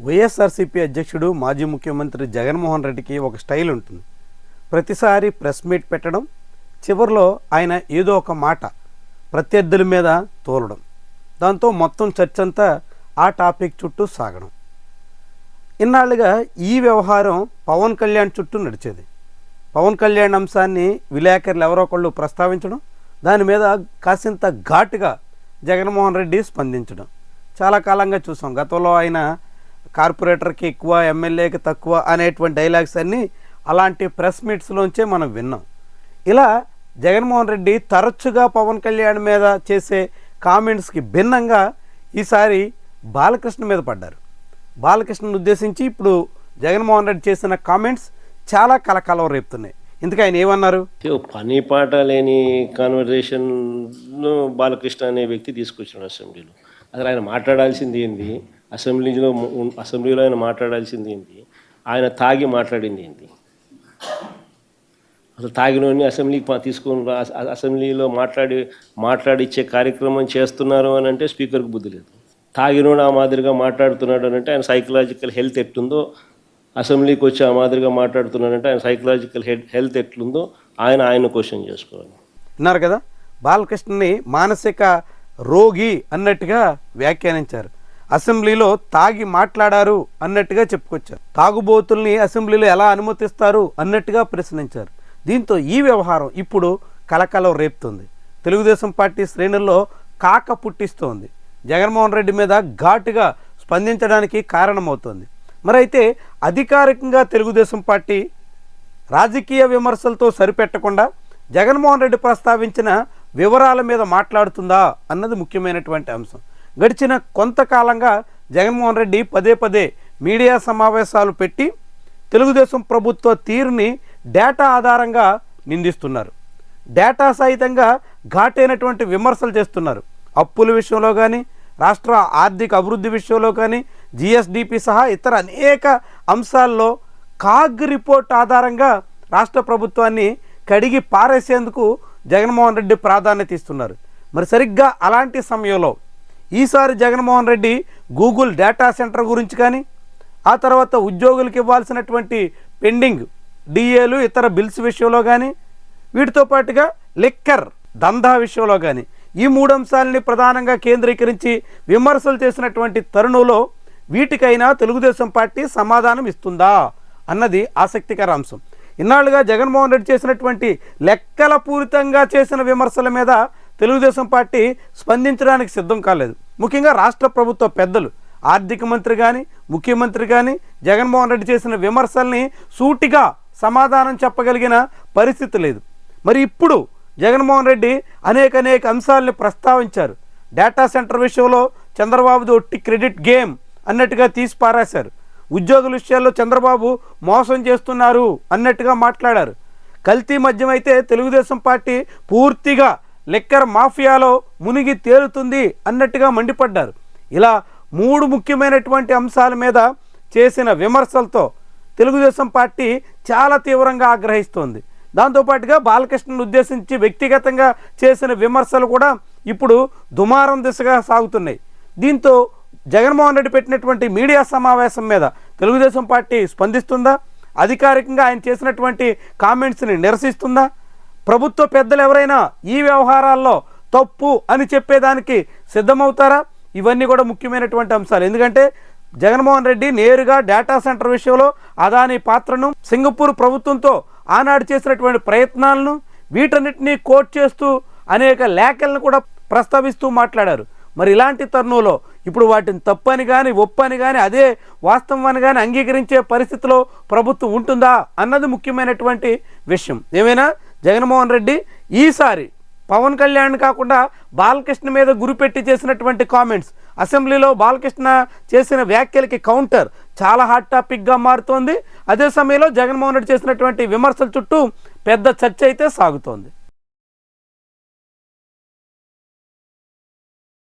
వైఎస్ఆర్సీపీ అధ్యక్షుడు మాజీ ముఖ్యమంత్రి జగన్మోహన్ రెడ్డికి ఒక స్టైల్ ఉంటుంది. ప్రతిసారి ప్రెస్ మీట్ పెట్టడం చివరిలో ఆయన ఏదో ఒక మాట ప్రత్యర్థుల మీద తోలడం. దాంతో మొత్తం చర్చ అంతా ఆ టాపిక్ చుట్టూ సాగడం. ఇన్నాళ్ళుగా ఈ వ్యవహారం పవన్ కళ్యాణ్ చుట్టూ నడిచేది. పవన్ కళ్యాణ్ అంశాన్ని విలేకరులు ఎవరో ఒకళ్ళు ప్రస్తావించడం దాని మీద కాసింత ఘాటుగా జగన్మోహన్ రెడ్డి స్పందించడం. చాలా కాలంగా చూసాం. గతంలో ఆయన కార్పొరేటర్కి ఎక్కువ ఎమ్మెల్యేకి తక్కువ అనేటువంటి డైలాగ్స్ అన్నీ అలాంటి ప్రెస్ మీట్స్లోంచే మనం విన్నాం. ఇలా జగన్మోహన్ రెడ్డి తరచుగా పవన్ కళ్యాణ్ మీద చేసే కామెంట్స్కి భిన్నంగా ఈసారి బాలకృష్ణ మీద పడ్డారు. బాలకృష్ణను ఉద్దేశించి ఇప్పుడు జగన్మోహన్ రెడ్డి చేసిన కామెంట్స్ చాలా కలకలం రేపుతున్నాయి. ఇందుకు ఆయన ఏమన్నారు? పని పాట లేని కాన్వర్జేషన్ బాలకృష్ణ అనే వ్యక్తి తీసుకొచ్చాడు అసెంబ్లీలో. అసలు ఆయన మాట్లాడాల్సింది ఏంది? అసెంబ్లీలో అసెంబ్లీలో ఆయన మాట్లాడాల్సింది ఏంటి? ఆయన తాగి మాట్లాడింది ఏంటి? అసలు తాగినోని అసెంబ్లీకి తీసుకొని రా- అసెంబ్లీలో మాట్లాడి మాట్లాడిచ్చే కార్యక్రమం చేస్తున్నారు అని అంటే స్పీకర్కి బుద్ధి లేదు. తాగినోడు ఆ మాదిరిగా మాట్లాడుతున్నాడు అని అంటే ఆయన సైకలాజికల్ హెల్త్ ఎట్లుందో అసెంబ్లీకి వచ్చి ఆ మాదిరిగా మాట్లాడుతున్నాడంటే ఆయన సైకలాజికల్ హెల్త్ ఎట్లుందో ఆయన ఆయన క్వశ్చన్ చేసుకోవాలి. అన్నారు కదా? బాలకృష్ణని మానసిక రోగి అన్నట్టుగా వ్యాఖ్యానించారు. అసెంబ్లీలో తాగి మాట్లాడారు అన్నట్టుగా చెప్పుకొచ్చారు. తాగుబోతుల్ని అసెంబ్లీలో ఎలా అనుమతిస్తారు అన్నట్టుగా ప్రశ్నించారు. దీంతో ఈ వ్యవహారం ఇప్పుడు కలకలం రేపుతుంది. తెలుగుదేశం పార్టీ శ్రేణుల్లో కాక పుట్టిస్తోంది. జగన్మోహన్ రెడ్డి మీద ఘాటుగా స్పందించడానికి కారణమవుతోంది. మరి అయితే అధికారికంగా తెలుగుదేశం పార్టీ రాజకీయ విమర్శలతో సరిపెట్టకుండా జగన్మోహన్ రెడ్డి ప్రస్తావించిన వివరాల మీద మాట్లాడుతుందా అన్నది ముఖ్యమైనటువంటి అంశం. గడిచిన కొంతకాలంగా జగన్మోహన్ రెడ్డి పదే పదే మీడియా సమావేశాలు పెట్టి తెలుగుదేశం ప్రభుత్వ తీరుని డేటా ఆధారంగా నిందిస్తున్నారు. డేటా సహితంగా ఘాటైనటువంటి విమర్శలు చేస్తున్నారు. అప్పుల విషయంలో కానీ రాష్ట్ర ఆర్థిక అభివృద్ధి విషయంలో కానీ జిఎస్డిపి సహా ఇతర అనేక అంశాల్లో కాగ్ రిపోర్ట్ ఆధారంగా రాష్ట్ర ప్రభుత్వాన్ని కడిగి పారేసేందుకు జగన్మోహన్ రెడ్డి ప్రాధాన్యత ఇస్తున్నారు. మరి సరిగ్గా అలాంటి సమయంలో ఈసారి Jaganmohan Reddy Google data centre గురించి కానీ ఆ తర్వాత ఉద్యోగులకు ఇవ్వాల్సినటువంటి పెండింగ్ డిఏలు ఇతర బిల్స్ విషయంలో కానీ వీటితో పాటుగా లిక్కర్ దందా విషయంలో కానీ ఈ మూడు అంశాలని ప్రధానంగా కేంద్రీకరించి విమర్శలు చేసినటువంటి తరుణంలో వీటికైనా తెలుగుదేశం పార్టీ సమాధానం ఇస్తుందా అన్నది ఆసక్తికర అంశం. ఇన్నాళ్ళుగా జగన్మోహన్ రెడ్డి చేసినటువంటి లెక్కల పూరితంగా చేసిన విమర్శల మీద తెలుగుదేశం పార్టీ స్పందించడానికి సిద్ధం కాలేదు. ముఖ్యంగా రాష్ట్ర ప్రభుత్వ పెద్దలు ఆర్థిక మంత్రి కానీ ముఖ్యమంత్రి కానీ జగన్మోహన్ రెడ్డి చేసిన విమర్శల్ని సూటిగా సమాధానం చెప్పగలిగిన పరిస్థితి లేదు. మరి ఇప్పుడు జగన్మోహన్ రెడ్డి అనేక అనేక అంశాలని ప్రస్తావించారు. డేటా సెంటర్ విషయంలో చంద్రబాబుది ఒట్టి క్రెడిట్ గేమ్ అన్నట్టుగా తీసి పారేశారు. ఉద్యోగుల విషయాల్లో చంద్రబాబు మోసం చేస్తున్నారు అన్నట్టుగా మాట్లాడారు. కల్తీ మద్యం అయితే తెలుగుదేశం పార్టీ పూర్తిగా లిక్కర్ మాఫియాలో మునిగి తేలుతుంది అన్నట్టుగా మండిపడ్డారు. ఇలా మూడు ముఖ్యమైనటువంటి అంశాల మీద చేసిన విమర్శలతో తెలుగుదేశం పార్టీ చాలా తీవ్రంగా ఆగ్రహిస్తోంది. దాంతోపాటుగా బాలకృష్ణను ఉద్దేశించి వ్యక్తిగతంగా చేసిన విమర్శలు కూడా ఇప్పుడు దుమారం దిశగా సాగుతున్నాయి. దీంతో జగన్మోహన్ రెడ్డి పెట్టినటువంటి మీడియా సమావేశం మీద తెలుగుదేశం పార్టీ స్పందిస్తుందా? అధికారికంగా ఆయన చేసినటువంటి కామెంట్స్ని నిరసిస్తుందా? ప్రభుత్వ పెద్దలు ఎవరైనా ఈ వ్యవహారాల్లో తప్పు అని చెప్పేదానికి సిద్ధమవుతారా? ఇవన్నీ కూడా ముఖ్యమైనటువంటి అంశాలు. ఎందుకంటే జగన్మోహన్ రెడ్డి నేరుగా డేటా సెంటర్ విషయంలో అదాని పాత్రను సింగపూర్ ప్రభుత్వంతో ఆనాడు చేసినటువంటి ప్రయత్నాలను వీటన్నిటినీ కోట్ చేస్తూ అనేక లేఖలను కూడా ప్రస్తావిస్తూ మాట్లాడారు. మరి ఇలాంటి తరుణంలో ఇప్పుడు వాటిని తప్పని కానీ ఒప్పని కానీ అదే వాస్తవాన్ని కానీ అంగీకరించే పరిస్థితిలో ప్రభుత్వం ఉంటుందా అన్నది ముఖ్యమైనటువంటి విషయం. ఏమైనా? జగన్మోహన్ రెడ్డి ఈసారి పవన్ కళ్యాణ్ కాకుండా బాలకృష్ణ మీద గురిపెట్టి చేసినటువంటి కామెంట్స్ అసెంబ్లీలో బాలకృష్ణ చేసిన వ్యాఖ్యలకి కౌంటర్ చాలా హాట్ టాపిక్గా మారుతోంది. అదే సమయంలో జగన్మోహన్ రెడ్డి చేసినటువంటి విమర్శల చుట్టూ పెద్ద చర్చ అయితే సాగుతోంది.